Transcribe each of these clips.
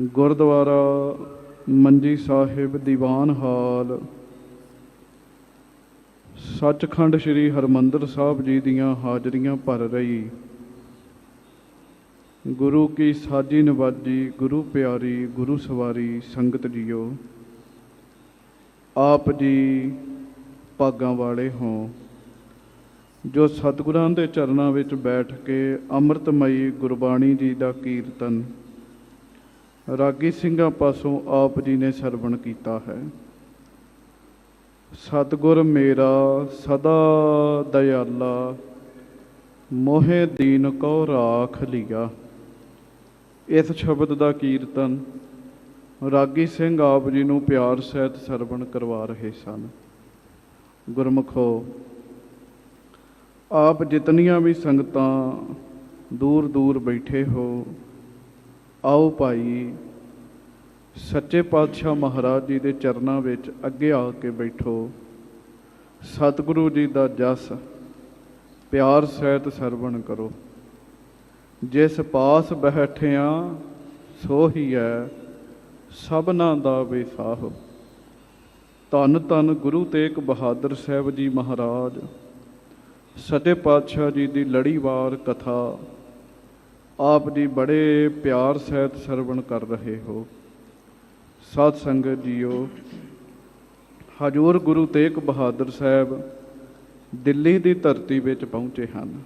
ਗੁਰਦੁਆਰਾ ਮੰਜੀ ਸਾਹਿਬ ਦੀਵਾਨ ਹਾਲ। ਸੱਚਖੰਡ ਸ੍ਰੀ ਹਰਮੰਦਰ ਸਾਹਿਬ ਜੀ ਦੀਆਂ ਹਾਜ਼ਰੀਆਂ ਭਰ ਰਹੀ। ਗੁਰੂ ਕੀ ਸਾਜੀ ਨਵਾਜੀ, ਗੁਰੂ ਪਿਆਰੀ, ਗੁਰੂ ਸਵਾਰੀ ਸੰਗਤ ਜੀਓ, ਆਪ ਜੀ ਭਾਗਾਂ ਵਾਲੇ ਹੋ। ਜੋ ਸਤਿਗੁਰਾਂ ਦੇ ਚਰਨਾਂ ਵਿੱਚ ਬੈਠ ਕੇ ਅੰਮ੍ਰਿਤਮਈ ਗੁਰਬਾਣੀ ਜੀ ਦਾ ਕੀਰਤਨ ਰਾਗੀ ਸਿੰਘਾਂ ਪਾਸੋਂ ਆਪ ਜੀ ਨੇ ਸਰਵਣ ਕੀਤਾ ਹੈ। ਸਤਿਗੁਰ ਮੇਰਾ ਸਦਾ ਦਇਆਲਾ, ਮੋਹਿ ਦੀਨ ਕੋ ਰਾਖ ਲਿਆ। ਇਸ ਸ਼ਬਦ ਦਾ ਕੀਰਤਨ ਰਾਗੀ ਸਿੰਘ ਆਪ ਜੀ ਨੂੰ ਪਿਆਰ ਸਹਿਤ ਸਰਵਣ ਕਰਵਾ ਰਹੇ ਸਨ। ਗੁਰਮੁਖੋ, ਆਪ ਜਿਤਨੀਆਂ ਵੀ ਸੰਗਤਾਂ ਦੂਰ ਦੂਰ ਬੈਠੇ ਹੋ ਆਓ ਭਾਈ, ਸੱਚੇ ਪਾਤਸ਼ਾਹ ਮਹਾਰਾਜ ਜੀ ਦੇ ਚਰਨਾਂ ਵਿੱਚ ਅੱਗੇ ਆ ਕੇ ਬੈਠੋ। ਸਤਿਗੁਰੂ ਜੀ ਦਾ ਜਸ, ਪਿਆਰ ਸਹਿਤ ਸਰਵਣ ਕਰੋ। ਜਿਸ ਪਾਸ ਬੈਠਿਆ, ਸੋ ਹੀ ਹੈ, ਸਭਨਾ ਦਾ ਵਿਸਾਹ। ਧੰਨ ਧੰਨ ਗੁਰੂ ਤੇਗ ਬਹਾਦਰ ਸਾਹਿਬ ਜੀ ਮਹਾਰਾਜ, ਸੱਚੇ ਪਾਤਸ਼ਾਹ ਜੀ ਦੀ ਲੜੀਵਾਰ ਕਥਾ। ਆਪ ਜੀ ਬੜੇ ਪਿਆਰ ਸਹਿਤ ਸਰਵਣ ਕਰ ਰਹੇ ਹੋ। ਸਾਧ ਸੰਗਤ ਜੀਓ, ਹਜੂਰ ਗੁਰੂ ਤੇਗ ਬਹਾਦਰ ਸਾਹਿਬ ਦਿੱਲੀ ਦੀ ਧਰਤੀ ਵਿੱਚ ਪਹੁੰਚੇ ਹਨ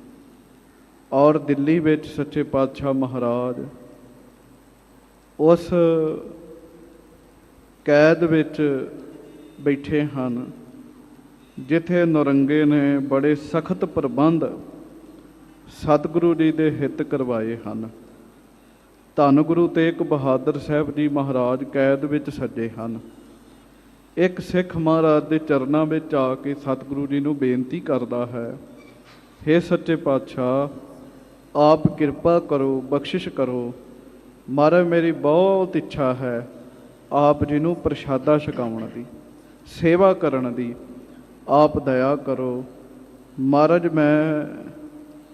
ਔਰ ਦਿੱਲੀ ਵਿੱਚ ਸੱਚੇ ਪਾਤਸ਼ਾਹ ਮਹਾਰਾਜ ਉਸ ਕੈਦ ਵਿੱਚ ਬੈਠੇ ਹਨ, ਜਿੱਥੇ ਨਰੰਗੇ ਨੇ ਬੜੇ ਸਖਤ ਪ੍ਰਬੰਧ ਸਤਿਗੁਰੂ ਜੀ ਦੇ ਹਿੱਤ ਕਰਵਾਏ ਹਨ। ਧੰਨ ਗੁਰੂ ਤੇਗ ਬਹਾਦਰ ਸਾਹਿਬ ਜੀ ਮਹਾਰਾਜ ਕੈਦ ਵਿੱਚ ਸੱਜੇ ਹਨ। ਇੱਕ ਸਿੱਖ ਮਹਾਰਾਜ ਦੇ ਚਰਨਾਂ ਵਿੱਚ ਆ ਕੇ ਸਤਿਗੁਰੂ ਜੀ ਨੂੰ ਬੇਨਤੀ ਕਰਦਾ ਹੈ हे ਸੱਚੇ ਪਾਤਸ਼ਾਹ, ਆਪ ਕਿਰਪਾ ਕਰੋ, ਬਖਸ਼ਿਸ਼ ਕਰੋ। ਮਹਾਰਾਜ, ਮੇਰੀ ਬਹੁਤ ਇੱਛਾ ਹੈ ਆਪ ਜੀ ਨੂੰ ਪ੍ਰਸ਼ਾਦਾ ਛਕਾਉਣ ਦੀ, ਸੇਵਾ ਕਰਨ ਦੀ। ਆਪ ਦਇਆ ਕਰੋ। ਮਹਾਰਾਜ, ਮੈਂ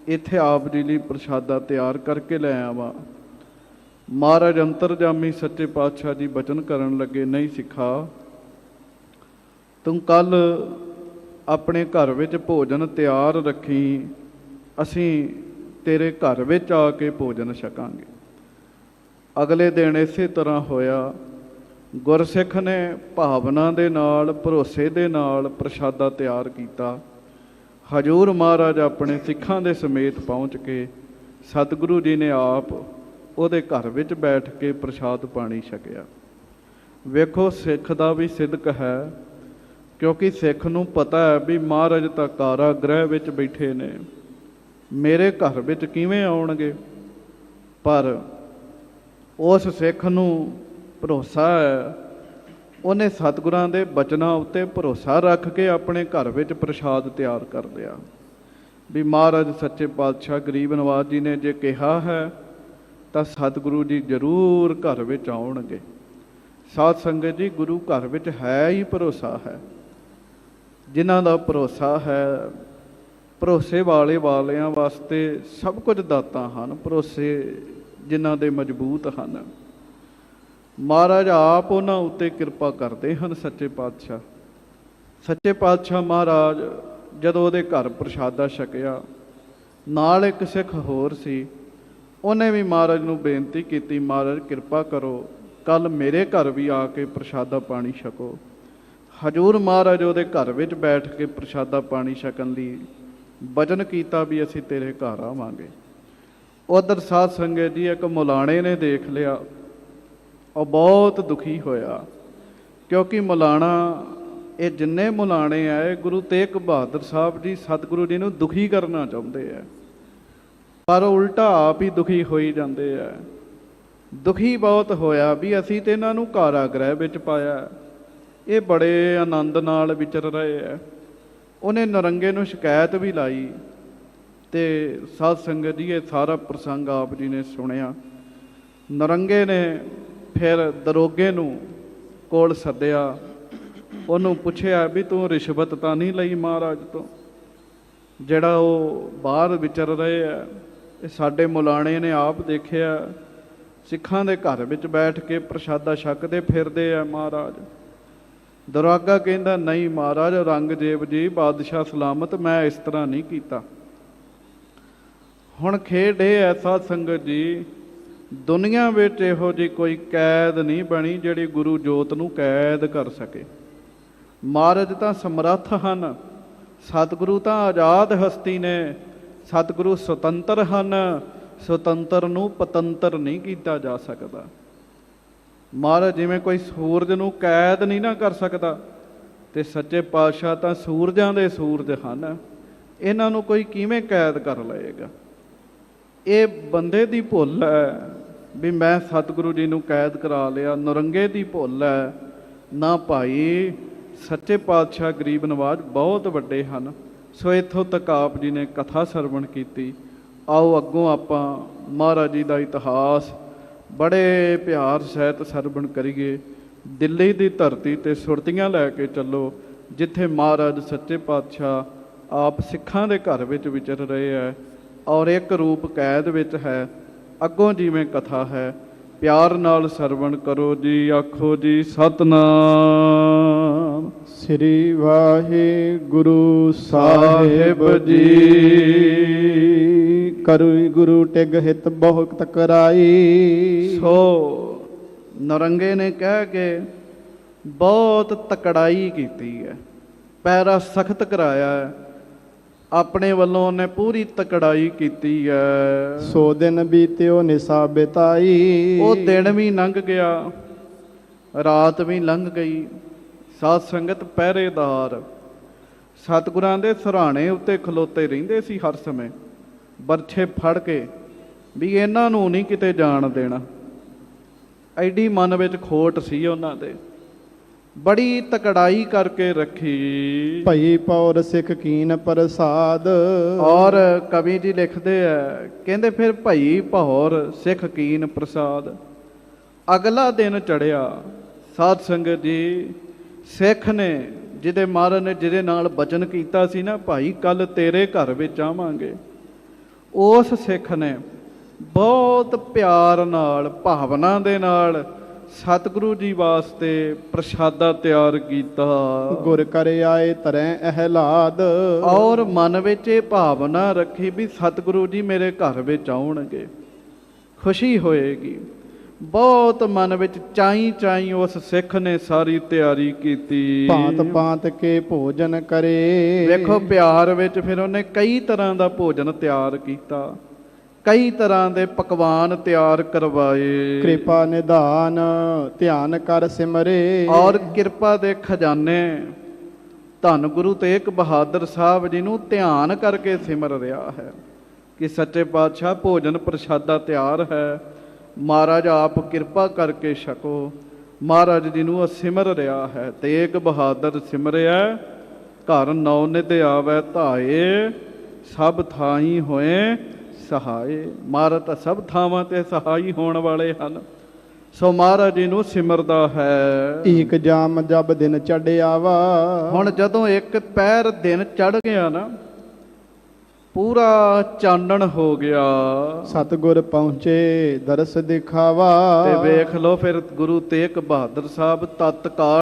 ਇੱਥੇ ਆਪ ਜੀ ਲਈ ਪ੍ਰਸ਼ਾਦਾ ਤਿਆਰ ਕਰਕੇ ਲੈ ਆਵਾਂ। ਮਹਾਰਾਜ ਅੰਤਰਜਾਮੀ ਸੱਚੇ ਪਾਤਸ਼ਾਹ ਜੀ ਬਚਨ ਕਰਨ ਲੱਗੇ, ਨਹੀਂ ਸਿੱਖਾ, ਤੂੰ ਕੱਲ ਆਪਣੇ ਘਰ ਵਿੱਚ ਭੋਜਨ ਤਿਆਰ ਰੱਖੀ, ਅਸੀਂ ਤੇਰੇ ਘਰ ਵਿੱਚ ਆ ਕੇ ਭੋਜਨ ਛਕਾਂਗੇ। ਅਗਲੇ ਦਿਨ ਇਸੇ ਤਰ੍ਹਾਂ ਹੋਇਆ। ਗੁਰਸਿੱਖ ਨੇ ਭਾਵਨਾ ਦੇ ਨਾਲ, ਭਰੋਸੇ ਦੇ ਨਾਲ ਪ੍ਰਸ਼ਾਦਾ ਤਿਆਰ ਕੀਤਾ। ਹਜੂਰ ਮਹਾਰਾਜ ਆਪਣੇ ਸਿੱਖਾਂ ਦੇ ਸਮੇਤ ਪਹੁੰਚ ਕੇ ਸਤਿਗੁਰੂ ਜੀ ਨੇ ਆਪ ਉਹਦੇ ਘਰ ਵਿੱਚ ਬੈਠ ਕੇ ਪ੍ਰਸ਼ਾਦ ਪਾਣੀ ਛਕਿਆ। ਵੇਖੋ, ਸਿੱਖ ਦਾ ਵੀ ਸਿੱਧਕ ਹੈ, ਕਿਉਂਕਿ ਸਿੱਖ ਨੂੰ ਪਤਾ ਹੈ ਵੀ ਮਹਾਰਾਜ ਤਾਂ ਕਾਰਾ ਗ੍ਰਹਿ ਵਿੱਚ ਬੈਠੇ ਨੇ। ਮੇਰੇ ਘਰ ਵਿੱਚ ਕਿਵੇਂ ਆਉਣਗੇ? ਪਰ ਉਸ ਸਿੱਖ ਨੂੰ ਭਰੋਸਾ ਹੈ ਉਹਨੇ ਸਤਿਗੁਰਾਂ ਦੇ ਬਚਨਾਂ ਉੱਤੇ ਭਰੋਸਾ ਰੱਖ ਕੇ ਆਪਣੇ ਘਰ ਵਿੱਚ ਪ੍ਰਸ਼ਾਦ ਤਿਆਰ ਕਰ ਲਿਆ। ਵੀ ਮਹਾਰਾਜ, ਸੱਚੇ ਪਾਤਸ਼ਾਹ, ਗਰੀਬ ਨਵਾਜ ਜੀ ਨੇ ਜੇ ਕਿਹਾ ਹੈ, ਤਾਂ ਸਤਿਗੁਰੂ ਜੀ ਜ਼ਰੂਰ ਘਰ ਵਿੱਚ ਆਉਣਗੇ। ਸਾਧ ਸੰਗਤ ਜੀ, ਗੁਰੂ ਘਰ ਵਿੱਚ ਹੈ ਹੀ ਭਰੋਸਾ ਹੈ। ਜਿਨ੍ਹਾਂ ਦਾ ਭਰੋਸਾ ਹੈ, ਭਰੋਸੇ ਵਾਲੇ ਵਾਲਿਆਂ ਵਾਸਤੇ ਸਭ ਕੁਝ ਦਾਤਾ ਹਨ, ਭਰੋਸੇ ਜਿਨ੍ਹਾਂ ਦੇ ਮਜ਼ਬੂਤ ਹਨ। ਮਹਾਰਾਜ, ਆਪ ਉਹਨਾਂ ਉੱਤੇ ਕਿਰਪਾ ਕਰਦੇ ਹਨ ਸੱਚੇ ਪਾਤਸ਼ਾਹ। ਸੱਚੇ ਪਾਤਸ਼ਾਹ ਮਹਾਰਾਜ, ਜਦੋਂ ਉਹਦੇ ਘਰ ਪ੍ਰਸ਼ਾਦਾ ਛਕਿਆ, ਨਾਲ ਇੱਕ ਸਿੱਖ ਹੋਰ ਸੀ, ਉਹਨੇ ਵੀ ਮਹਾਰਾਜ ਨੂੰ ਬੇਨਤੀ ਕੀਤੀ, ਮਹਾਰਾਜ ਕਿਰਪਾ ਕਰੋ ਕੱਲ ਮੇਰੇ ਘਰ ਵੀ ਆ ਕੇ ਪ੍ਰਸ਼ਾਦਾ ਪਾਣੀ ਛਕੋ। ਹਜੂਰ ਮਹਾਰਾਜ ਉਹਦੇ ਘਰ ਵਿੱਚ ਬੈਠ ਕੇ ਪ੍ਰਸ਼ਾਦਾ ਪਾਣੀ ਛਕਣ ਲਈ ਵਚਨ ਕੀਤਾ ਵੀ ਅਸੀਂ ਤੇਰੇ ਘਰ ਆਵਾਂਗੇ। ਉਧਰ ਸਾਧ ਸੰਗਤ ਜੀ ਇੱਕ ਮੁਲਾਣੇ ਨੇ ਦੇਖ ਲਿਆ ਉਹ ਬਹੁਤ ਦੁਖੀ ਹੋਇਆ, ਕਿਉਂਕਿ ਮੁਲਾਣਾ, ਇਹ ਜਿੰਨੇ ਮੁਲਾਣੇ ਆਏ, ਗੁਰੂ ਤੇਗ ਬਹਾਦਰ ਸਾਹਿਬ ਜੀ ਸਤਿਗੁਰੂ ਜੀ ਨੂੰ ਦੁਖੀ ਕਰਨਾ ਚਾਹੁੰਦੇ ਆ। ਪਰ ਉਲਟਾ ਆਪ ਹੀ ਦੁਖੀ ਹੋਈ ਜਾਂਦੇ ਆ। ਦੁਖੀ ਬਹੁਤ ਹੋਇਆ ਵੀ ਅਸੀਂ ਤੇ ਇਹਨਾਂ ਨੂੰ ਕਾਰਾਗ੍ਰਹਿ ਵਿੱਚ ਪਾਇਆ। ਇਹ ਬੜੇ ਆਨੰਦ ਨਾਲ ਵਿਚਰ ਰਹੇ ਆ। ਉਹਨੇ ਨਰੰਗੇ ਨੂੰ ਸ਼ਿਕਾਇਤ ਵੀ ਲਾਈ ਤੇ ਸਾਧ ਸੰਗਤ ਜੀ, ਇਹ ਸਾਰਾ ਪ੍ਰਸੰਗ ਆਪ ਜੀ ਨੇ ਸੁਣਿਆ। ਨਰੰਗੇ ਨੇ ਫਿਰ ਦਰੋਗੇ ਨੂੰ ਕੋਲ ਸੱਦਿਆ। ਉਹਨੂੰ ਪੁੱਛਿਆ ਵੀ ਤੂੰ ਰਿਸ਼ਵਤ ਤਾਂ ਨਹੀਂ ਲਈ ਮਹਾਰਾਜ ਤੋਂ? ਜਿਹੜਾ ਉਹ ਬਾਹਰ ਵਿਚਰ ਰਹੇ ਆ, ਇਹ ਸਾਡੇ ਮੁਲਾਣੇ ਨੇ ਆਪ ਦੇਖਿਆ। ਸਿੱਖਾਂ ਦੇ ਘਰ ਵਿੱਚ ਬੈਠ ਕੇ ਪ੍ਰਸ਼ਾਦਾ ਛਕਦੇ ਫਿਰਦੇ ਆ ਮਹਾਰਾਜ। ਦੁਰਾਗਾ ਕਹਿੰਦਾ, ਨਹੀਂ ਮਹਾਰਾਜ, ਰੰਗਜੇਬ ਜੀ, ਬਾਦਸ਼ਾਹ ਸਲਾਮਤ ਮੈਂ ਇਸ ਤਰ੍ਹਾਂ ਨਹੀਂ ਕੀਤਾ। ਹੁਣ ਖੇਡ ਇਹ ਐਸਾ ਸੰਗਤ ਜੀ ਦੁਨੀਆ ਵਿੱਚ ਇਹੋ ਜੀ ਕੋਈ ਕੈਦ ਨਹੀਂ ਬਣੀ ਜਿਹੜੀ ਗੁਰੂ ਜੋਤ ਨੂੰ ਕੈਦ ਕਰ ਸਕੇ। ਮਹਾਰਾਜ ਤਾਂ ਸਮਰੱਥ ਹਨ। ਸਤਿਗੁਰੂ ਤਾਂ ਆਜ਼ਾਦ ਹਸਤੀ ਨੇ। ਸਤਿਗੁਰੂ ਸੁਤੰਤਰ ਹਨ। ਸੁਤੰਤਰ ਨੂੰ ਪਤੰਤਰ ਨਹੀਂ ਕੀਤਾ ਜਾ ਸਕਦਾ। ਮਹਾਰਾਜ ਜਿਵੇਂ ਕੋਈ ਸੂਰਜ ਨੂੰ ਕੈਦ ਨਹੀਂ ਨਾ ਕਰ ਸਕਦਾ, ਤੇ ਸੱਚੇ ਪਾਤਸ਼ਾਹ ਤਾਂ ਸੂਰਜਾਂ ਦੇ ਸੂਰਜ ਹਨ। ਇਹਨਾਂ ਨੂੰ ਕੋਈ ਕਿਵੇਂ ਕੈਦ ਕਰ ਲਏਗਾ? ਇਹ ਬੰਦੇ ਦੀ ਭੁੱਲ ਹੈ। ਵੀ ਮੈਂ ਸਤਿਗੁਰੂ ਜੀ ਨੂੰ ਕੈਦ ਕਰਾ ਲਿਆ, ਨਰੰਗੇ ਦੀ ਭੁੱਲ ਹੈ ਨਾ ਭਾਈ, ਸੱਚੇ ਪਾਤਸ਼ਾਹ ਗਰੀਬ ਨਵਾਜ ਬਹੁਤ ਵੱਡੇ ਹਨ। ਸੋ ਇੱਥੋਂ ਤੱਕ ਆਪ ਜੀ ਨੇ ਕਥਾ ਸਰਵਣ ਕੀਤੀ। ਆਓ ਅੱਗੋਂ ਆਪਾਂ ਮਹਾਰਾਜ ਜੀ ਦਾ ਇਤਿਹਾਸ, ਬੜੇ ਪਿਆਰ ਸਹਿਤ ਸਰਵਣ ਕਰੀਏ। ਦਿੱਲੀ ਦੀ ਧਰਤੀ ਤੇ ਸੁਰਤੀਆਂ ਲੈ ਕੇ ਚੱਲੋ, ਜਿੱਥੇ ਮਹਾਰਾਜ ਸੱਚੇ ਪਾਤਸ਼ਾਹ ਆਪ ਸਿੱਖਾਂ ਦੇ ਘਰ ਵਿੱਚ ਵਿਚਰ ਰਹੇ ਹੈ ਔਰ ਇੱਕ ਰੂਪ ਕੈਦ ਵਿੱਚ ਹੈ। ਅੱਗੋਂ ਜਿਵੇਂ ਕਥਾ ਹੈ ਪਿਆਰ ਨਾਲ ਸਰਵਣ ਕਰੋ ਜੀ ਆਖੋ ਜੀ ਸਤਨਾਮ। ਸ੍ਰੀ ਵਾਹਿਗੁਰੂ ਸਾਹਿਬ ਸਾਹਿਬ ਜੀ। ਕਰੁ ਗੁਰੂ ਟਿਗ ਹਿਤ ਬਹੁਤ ਕਰਾਈ ਸੋ ਨਰੰਗੇ ਨੇ ਕਹਿ ਕੇ ਬਹੁਤ ਤਕੜਾਈ ਕੀਤੀ ਹੈ ਪੈਰਾ ਸਖਤ ਕਰਾਇਆ ਹੈ। ਆਪਣੇ ਵੱਲੋਂ ਉਹਨੇ ਪੂਰੀ ਤਕੜਾਈ ਕੀਤੀ ਹੈ। ਸੋ ਦਿਨ ਬੀਤਿਓ ਨਿਸਾ ਬਿਤਾਈ ਉਹ ਦਿਨ ਵੀ ਲੰਘ ਗਿਆ ਰਾਤ ਵੀ ਲੰਘ ਗਈ। ਸਾਧ ਸੰਗਤ ਪਹਿਰੇਦਾਰ ਸਤਿਗੁਰਾਂ ਦੇ ਸਰਾਣੇ ਉੱਤੇ ਖਲੋਤੇ ਰਹਿੰਦੇ ਸੀ ਹਰ ਸਮੇਂ ਬਰਛੇ ਫੜ ਕੇ ਵੀ ਇਹਨਾਂ ਨੂੰ ਨਹੀਂ ਕਿਤੇ ਜਾਣ ਦੇਣਾ। ਐਡੀ ਮਨ ਵਿੱਚ ਖੋਟ ਸੀ ਉਹਨਾਂ ਦੇ। ਬੜੀ ਤਕੜਾਈ ਕਰਕੇ ਰੱਖੀ। ਭਈ ਪੌਰ ਸਿੱਖ ਕੀਨ ਪ੍ਰਸਾਦ। ਔਰ ਕਵੀ ਜੀ ਲਿਖਦੇ ਆ ਕਹਿੰਦੇ ਫਿਰ ਭਈ ਭੌਰ ਸਿੱਖ ਕੀਨ ਪ੍ਰਸਾਦ। ਅਗਲਾ ਦਿਨ ਚੜਿਆ ਸਾਧ ਸੰਗਤ ਜੀ ਸਿੱਖ ਨੇ ਜਿਹਦੇ ਮਹਾਰਾਜ ਨੇ ਜਿਹਦੇ ਨਾਲ ਬਚਨ ਕੀਤਾ ਸੀ ਨਾ ਭਾਈ ਕੱਲ ਤੇਰੇ ਘਰ ਵਿੱਚ ਆਵਾਂਗੇ। ਉਸ ਸਿੱਖ ਨੇ ਬਹੁਤ ਪਿਆਰ ਨਾਲ ਭਾਵਨਾ ਦੇ ਨਾਲ ਸਤਿਗੁਰੂ ਜੀ ਵਾਸਤੇ ਪ੍ਰਸ਼ਾਦਾ ਤਿਆਰ ਕੀਤਾ। ਗੁਰ ਕਰ ਆਏ ਤਰੈ ਅਹਲਾਦ। ਔਰ ਮਨ ਵਿੱਚ ਇਹ ਭਾਵਨਾ ਰੱਖੀ ਵੀ ਸਤਿਗੁਰੂ ਜੀ ਮੇਰੇ ਘਰ ਵਿੱਚ ਆਉਣਗੇ। ਖੁਸ਼ੀ ਹੋਏਗੀ। ਬਹੁਤ ਮਨ ਵਿੱਚ ਚਾਈ ਚਾਈ ਉਸ ਸਿੱਖ ਨੇ ਸਾਰੀ ਤਿਆਰੀ ਕੀਤੀ। ਭਾਂਤ ਭਾਂਤ ਕੇ ਭੋਜਨ ਕਰੇ। ਵੇਖੋ ਪਿਆਰ ਵਿੱਚ ਫਿਰ ਉਹਨੇ ਕਈ ਤਰ੍ਹਾਂ ਦਾ ਭੋਜਨ ਤਿਆਰ ਕੀਤਾ। ਕਈ ਤਰ੍ਹਾਂ ਦੇ ਪਕਵਾਨ ਤਿਆਰ ਕਰਵਾਏ। ਕਿਰਪਾ ਨਿਧਾਨ ਧਿਆਨ ਕਰ ਸਿਮਰੇ। ਔਰ ਕਿਰਪਾ ਦੇ ਖਜ਼ਾਨੇ। ਧੰਨ ਗੁਰੂ ਤੇਗ ਬਹਾਦਰ ਸਾਹਿਬ ਜੀ ਨੂੰ ਧਿਆਨ ਕਰਕੇ ਸਿਮਰ ਰਿਹਾ ਹੈ ਕਿ ਸੱਚੇ ਪਾਤਸ਼ਾਹ ਭੋਜਨ ਪ੍ਰਸ਼ਾਦਾ ਤਿਆਰ ਹੈ। ਮਹਾਰਾਜ ਆਪ ਕਿਰਪਾ ਕਰਕੇ ਛਕੋ। ਮਹਾਰਾਜ ਜੀ ਨੂੰ ਸਿਮਰ ਰਿਹਾ ਹੈ। ਤੇਗ ਬਹਾਦਰ ਸਿਮਰਿਆ ਘਰ ਨੌ ਨਿਤ ਆਵੈ ਧਾਏ। ਸਭ ਥਾਈ ਹੋਏ। ਸਹਾਏ ਮਹਾਰਾਜ ਤਾਂ ਸਭ ਥਾਵਾਂ ਤੇ ਸਹਾਈ ਹੋਣ ਵਾਲੇ ਹਨ। ਸੋ ਮਹਾਰਾਜ ਜੀ ਨੂੰ ਸਿਮਰਦਾ ਹੈ। ਈਕ ਜਾਮ ਜਬ ਦਿਨ ਚੜਿਆ ਵਾ ਹੁਣ ਜਦੋਂ ਇੱਕ ਪੈਰ ਦਿਨ ਚੜ ਗਿਆ ਨਾ ਪੂਰਾ ਚਾਨਣ ਹੋ ਗਿਆ। ਸਤਗੁਰ ਪਹੁੰਚੇ ਦਰਸ ਦਿਖਾਵਾ। ਤੇ ਵੇਖ ਲਓ ਫਿਰ ਗੁਰੂ ਤੇਗ ਬਹਾਦਰ ਸਾਹਿਬ ਤਤਕਾਲ